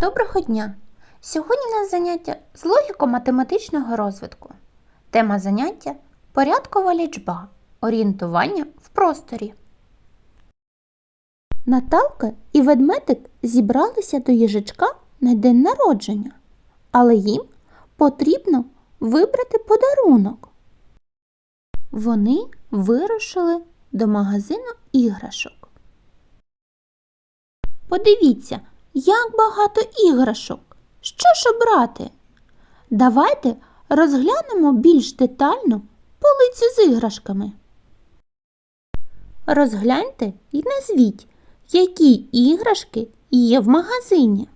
Доброго дня! Сьогодні у нас заняття з логіко-математичного розвитку. Тема заняття порядкова лічба, орієнтування в просторі. Наталка і ведмедик зібралися до їжачка на день народження, але їм потрібно вибрати подарунок. Вони вирушили до магазину іграшок. Подивіться, як багато іграшок. Що ж обрати? Давайте розглянемо більш детально полицю з іграшками. Розгляньте і назвіть, які іграшки є в магазині.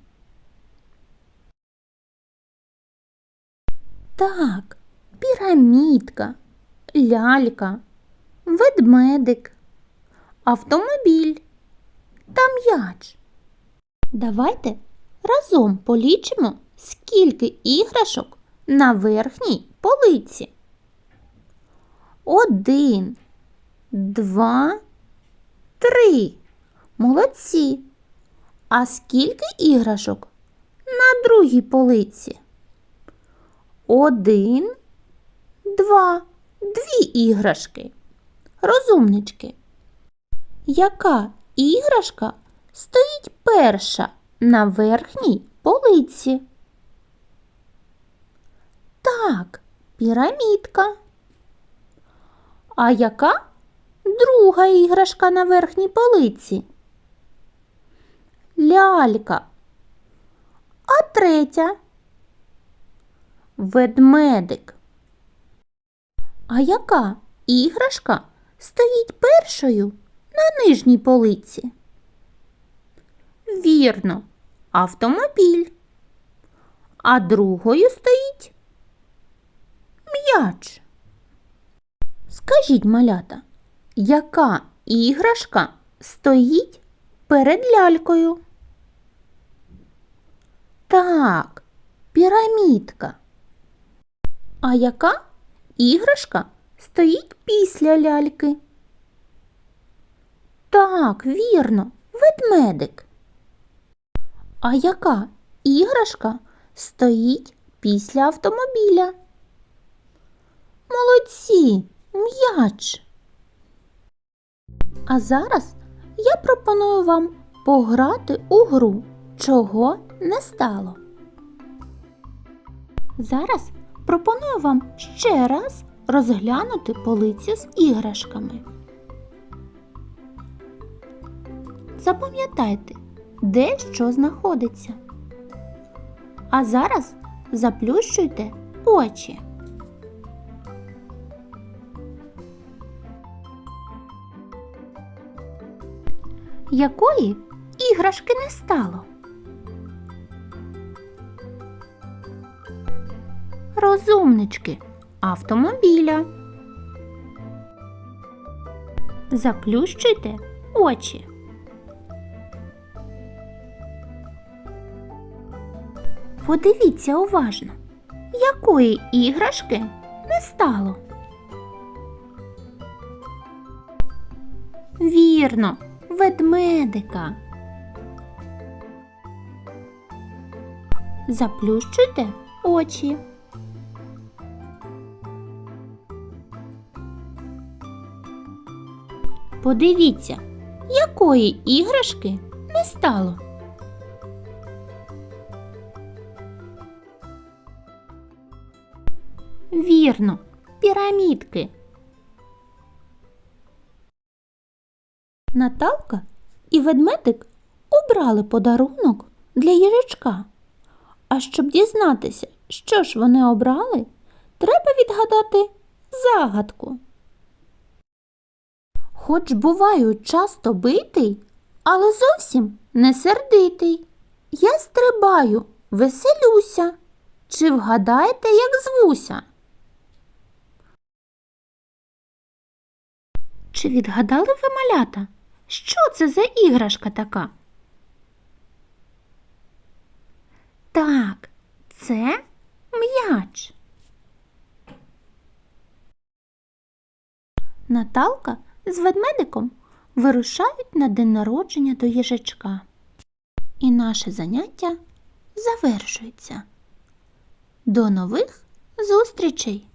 Так, пірамідка, лялька, ведмедик, автомобіль та м'яч. Давайте разом полічимо, скільки іграшок на верхній полиці. Один, два, три. Молодці. А скільки іграшок на другій полиці? Один, два, дві іграшки. Розумнички. Яка іграшка стоїть перша на верхній полиці? Так, пірамідка. А яка друга іграшка на верхній полиці? Лялька. А третя? Ведмедик. А яка іграшка стоїть першою на нижній полиці? Вірно, автомобіль. А другою стоїть м'яч. Скажіть, малята, яка іграшка стоїть перед лялькою? Так, пірамідка. А яка іграшка стоїть після ляльки? Так, вірно, ведмедик. А яка іграшка стоїть після автомобіля? Молодці, м'яч. А зараз я пропоную вам пограти у гру, чого не стало. Зараз пропоную вам ще раз розглянути полицю з іграшками. Запам'ятайте, де що знаходиться. А зараз заплющуйте очі. Якої іграшки не стало? Розумнички автомобіля. Заплющуйте очі. Подивіться уважно, якої іграшки не стало. Вірно, ведмедика. Заплющуйте очі. Подивіться, якої іграшки не стало. Вірно, пірамідки. Наталка і ведмедик обрали подарунок для їжачка. А щоб дізнатися, що ж вони обрали, треба відгадати загадку. Хоч буваю часто битий, але зовсім не сердитий. Я стрибаю, веселюся. Чи вгадаєте, як звуся? Чи відгадали ви малята? Що це за іграшка така? Так, це м'яч. Наталка з ведмедиком вирушають на день народження до їжачка. І наше заняття завершується. До нових зустрічей!